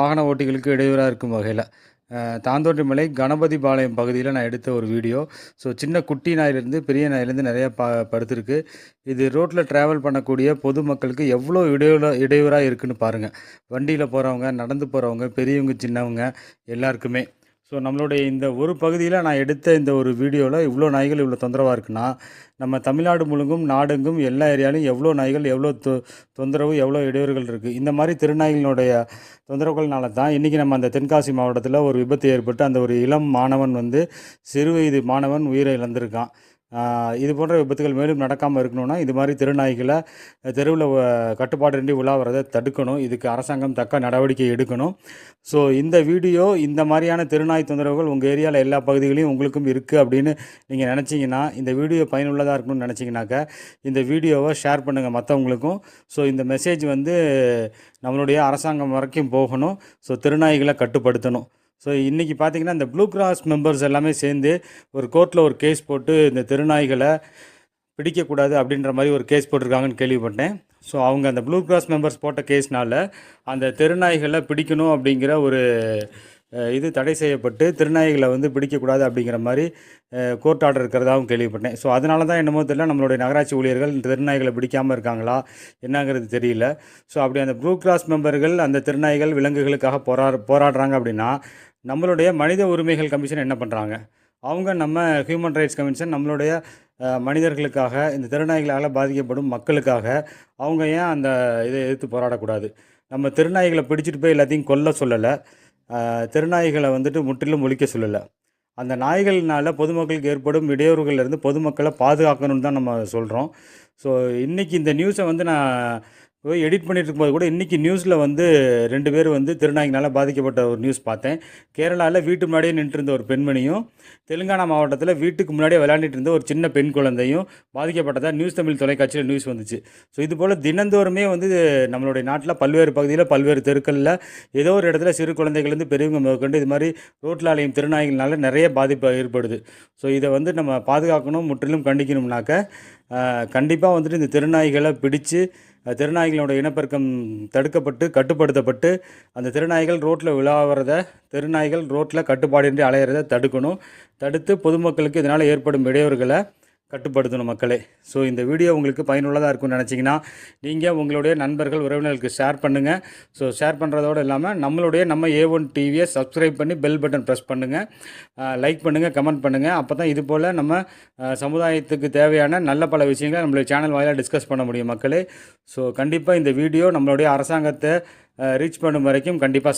வாகன ஓட்டிகளுக்கு இடையூறாக இருக்கும் வகையில். தாந்தோன்றிமலை கணபதி பாளையம் பகுதியில் நான் எடுத்த ஒரு வீடியோ. ஸோ சின்ன குட்டி நாயிலேருந்து பெரிய நாயிலேருந்து நிறையா ப படுத்துருக்கு. இது ரோட்டில் ட்ராவல் பண்ணக்கூடிய பொதுமக்களுக்கு எவ்வளோ இடையூற இடையூறாக இருக்குன்னு பாருங்கள் வண்டியில் போகிறவங்க நடந்து போகிறவங்க பெரியவங்க சின்னவங்க எல்லாருக்குமே. ஸோ நம்மளுடைய இந்த ஒரு பகுதியில் நான் எடுத்த இந்த ஒரு வீடியோவில் இவ்வளோ நாய்கள் இவ்வளோ தொந்தரவாக இருக்குன்னா நம்ம தமிழ்நாடு முழுங்கும் நாடெங்கும் எல்லா ஏரியாலையும் எவ்வளோ நாய்கள் எவ்வளோ தொ தொந்தரவு எவ்வளோ இடையூறுகள் இருக்குது இந்த மாதிரி திருநாய்களினுடைய தொந்தரவுகள்னால தான் இன்றைக்கி நம்ம அந்த தென்காசி மாவட்டத்தில் ஒரு விபத்து ஏற்பட்டு அந்த ஒரு இளம் மாணவன் வந்து சிறு வயது மாணவன் உயிரை இழந்திருக்கான் இது போன்ற விபத்துகள் மேலும் நடக்காமல் இருக்கணும்னா இது மாதிரி திருநாய்களை தெருவில் கட்டுப்பாடின்றி உலாவறதை தடுக்கணும். இதுக்கு அரசாங்கம் தக்க நடவடிக்கை எடுக்கணும். ஸோ இந்த வீடியோ இந்த மாதிரியான திருநாய் தொந்தரவுகள் உங்கள் ஏரியாவில் எல்லா பகுதிகளையும் உங்களுக்கும் இருக்குது அப்படின்னு நீங்கள் நினச்சிங்கன்னா இந்த வீடியோ பயனுள்ளதாக இருக்கணும்னு நினச்சிங்கனாக்கா இந்த வீடியோவை ஷேர் பண்ணுங்கள் மற்றவங்களுக்கும் ஸோ இந்த மெசேஜ் வந்து நம்மளுடைய அரசாங்கம் வரைக்கும் போகணும். ஸோ திருநாய்களை கட்டுப்படுத்தணும். ஸோ இன்றைக்கி பார்த்தீங்கன்னா இந்த ப்ளூ கிராஸ் மெம்பர்ஸ் எல்லாமே சேர்ந்து ஒரு கோர்ட்டில் ஒரு கேஸ் போட்டு இந்த திருநாய்களை பிடிக்கக்கூடாது அப்படின்ற மாதிரி ஒரு கேஸ் போட்டிருக்காங்கன்னு கேள்விப்பட்டேன். ஸோ அவங்க அந்த ப்ளூ கிராஸ் மெம்பர்ஸ் போட்ட கேஸ்னால் அந்த திருநாய்களை பிடிக்கணும் அப்படிங்கிற ஒரு இது தடை செய்யப்பட்டு திருநாய்களை வந்து பிடிக்கக்கூடாது அப்படிங்கிற மாதிரி கோர்ட் ஆர்டர் இருக்கிறதாகவும் கேள்விப்பட்டேன். ஸோ அதனால தான் என்னமோ தெரியல நம்மளுடைய நகராட்சி ஊழியர்கள் திருநாய்களை பிடிக்காமல் இருக்காங்களா என்னங்கிறது தெரியல. ஸோ அப்படி அந்த ப்ளூ கிராஸ் மெம்பர்கள் அந்த திருநாய்கள் விலங்குகளுக்காக போரா போராடுறாங்க அப்படின்னா நம்மளுடைய மனித உரிமைகள் கமிஷன் என்ன பண்ணுறாங்க அவங்க நம்ம ஹியூமன் ரைட்ஸ் கமிஷன் நம்மளுடைய மனிதர்களுக்காக இந்த திருநாய்களால் பாதிக்கப்படும் மக்களுக்காக அவங்க ஏன் அந்த இதை எதிர்த்து போராடக்கூடாது? நம்ம திருநாய்களை பிடிச்சிட்டு போய் எல்லாத்தையும் கொல்ல சொல்லலை. திருநாய்களை வந்துட்டு முற்றிலும் ஒழிக்க சொல்லலை. அந்த நாய்கள்னால் பொதுமக்களுக்கு ஏற்படும் இடையூறுகள்லேருந்து பொதுமக்களை பாதுகாக்கணும்னு தான் நம்ம சொல்கிறோம் ஸோ இன்றைக்கி இந்த நியூஸை வந்து நான் எடிட் பண்ணிட்டு இருக்கும்போது கூட இன்றைக்கி நியூஸில் வந்து ரெண்டு பேர் வந்து திருநாயகினால் பாதிக்கப்பட்ட ஒரு நியூஸ் பார்த்தேன். கேரளாவில் வீட்டு முன்னாடியே நின்றுட்டு இருந்த ஒரு பெண்மணியும் தெலுங்கானா மாவட்டத்தில் வீட்டுக்கு முன்னாடியே விளையாண்டுட்டு இருந்த ஒரு சின்ன பெண் குழந்தையும் பாதிக்கப்பட்டதா நியூஸ் தமிழ் தொலைக்காட்சியில் நியூஸ் வந்துச்சு. ஸோ இது போல் தினந்தோறுமே வந்து நம்மளுடைய நாட்டில் பல்வேறு பகுதியில் பல்வேறு தெருக்களில் ஏதோ ஒரு இடத்துல சிறு குழந்தைகள்லேருந்து பெரியவங்க முதற்கொண்டு இது மாதிரி ரோட்டில் அலையும் திருநாய்கள்னால நிறைய பாதிப்பு ஏற்படுது. ஸோ இதை வந்து நம்ம பாதுகாக்கணும் முற்றிலும் கண்டிக்கணும்னாக்க கண்டிப்பாக வந்துட்டு இந்த திருநாய்களை பிடிச்சு திருநாய்களோட இனப்பெருக்கம் தடுக்கப்பட்டு கட்டுப்படுத்தப்பட்டு அந்த திருநாய்கள் ரோட்டில் விழாவறத திருநாய்கள் ரோட்டில் கட்டுப்பாடின்றி அலையிறத தடுக்கணும். தடுத்து பொதுமக்களுக்கு இதனால் ஏற்படும் இடையூறுகளை கட்டுப்படுத்தணும் மக்களே. ஸோ இந்த வீடியோ உங்களுக்கு பயனுள்ளதாக இருக்கும்னு நினச்சிங்கன்னா நீங்கள் உங்களுடைய நண்பர்கள் உறவினர்களுக்கு ஷேர் பண்ணுங்கள் ஸோ ஷேர் பண்ணுறதோடு இல்லாமல் நம்மளுடைய நம்ம ஏ ஒன் டிவியை சப்ஸ்கிரைப் பண்ணி பெல் பட்டன் ப்ரெஸ் பண்ணுங்கள் லைக் பண்ணுங்கள் கமெண்ட் பண்ணுங்கள் அப்போ தான் இது போல் நம்ம சமுதாயத்துக்கு தேவையான நல்ல பல விஷயங்களை நம்மளுடைய சேனல் வாயிலாக டிஸ்கஸ் பண்ண முடியும் மக்களே. ஸோ கண்டிப்பாக இந்த வீடியோ நம்மளுடைய அரசாங்கத்தை ரீச் பண்ணும் வரைக்கும் கண்டிப்பாக